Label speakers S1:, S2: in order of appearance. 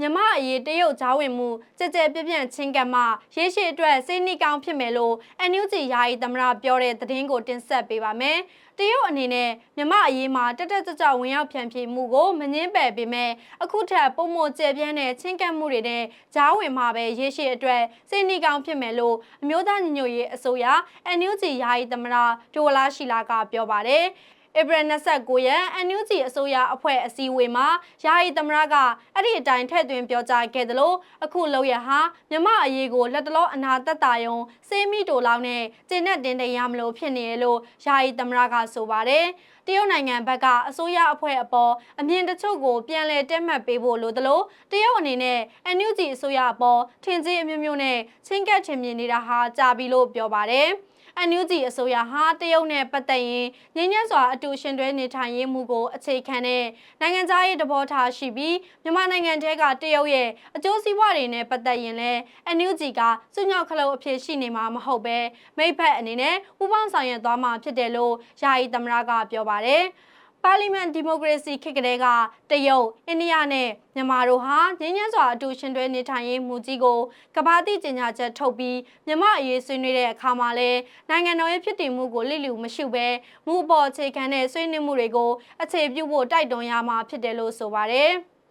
S1: မြမအရေးတရုတ်ကြားဝင်မှုကြကြပြပြန့်ချင်းကပ်မှရေရှည်အတွက်စိတ်နှိကောင်းဖြစ်မယ်လို့ NUG ယာယီသမရပြောတဲ့သတင်းကိုတင်ဆက်ပေးပါမယ်။တရုတ်အနေနဲ့မြမအရေးမှာတက်တက်ကြွကြွဝင်ရောက်ဖြန့်ဖြေမှုကိုမငင်းပယ်ပေမဲ့အခုထက်ပုံမကျပြန့်တဲ့ချင်းကပ်မှုတွေနဲ့ကြားဝင်မှာပဲရေရှည်အတွက်စိတ်နှိကောင်းဖြစ်မယ်လို့အမျိုးသားညီညွတ်ရေးအစိုးရ NUG ယာယီသမရဒေါ်လာရှိလာကပြောပါတယ်။ ဧပြီ29ရက် NUG အစိုးရအဖွဲ့အစည်းအဝေးမှာယာယီသမရကအဲ့ဒီအတိုင်းထည့်သွင်းပြောကြားခဲ့သလိုအခုလောက်ရဟာမြမအရေးကိုလက်တလောအနာသက်တာယုံစေးမိတိုလောင်းနဲ့ကျင်းနဲ့တင်းတရမလို့ဖြစ်နေရလို့ယာယီသမရကဆိုပါတယ်တရုတ်နိုင်ငံဘက်ကအစိုးရအဖွဲ့အပေါ်အမြင်တချို့ကိုပြန်လည်တက်မှတ်ပေးဖို့လိုသလိုတရုတ်အနေနဲ့ NUG အစိုးရအပေါ်ထင်ကြီးအမျိုးမျိုးနဲ့ချင်းကပ်ချင်မြင်နေတာဟာကြာပြီလို့ပြောပါတယ်။ NUG အစိုးရဟာတရုတ်နဲ့ပတ်သက်ရင်ငင်းညံ့စွာအတူရှင်တွဲနေထိုင်ရေးမှုကိုအခြေခံတဲ့နိုင်ငံသားရေးတဘောထားရှိပြီးမြန်မာနိုင်ငံတဲကတရုတ်ရဲ့အကျိုးစီးပွားတွေနဲ့ပတ်သက်ရင်လည်း NUG ကစွညောက်ခလုတ်အဖြစ်ရှိနေမှာမဟုတ်ပဲမိဖက်အနေနဲ့ပူးပေါင်းဆောင်ရွက်သွားမှာဖြစ်တယ်လို့ယာယီသမရကပြောပါတယ်။ ပါလီမန်ဒီမိုကရေစီခေတ်ကလေးကတရုတ်၊အိန္ဒိယနဲ့မြန်မာတို့ဟာငင်းညမ်းစွာအတူရှင်တွဲနေထိုင်ရေးမူကြီးကိုကဘာတိကြေညာချက်ထုတ်ပြီးမြန်မာအရေးဆွေးနွေးတဲ့အခါမှာလဲနိုင်ငံတော်ရဲ့ဖြစ်တည်မှုကိုလိလူမရှိဘဲမူအပေါ်အခြေခံတဲ့ဆွေးနွေးမှုတွေကိုအခြေပြုဖို့တိုက်တွန်းရမှာဖြစ်တယ်လို့ဆိုပါတယ်။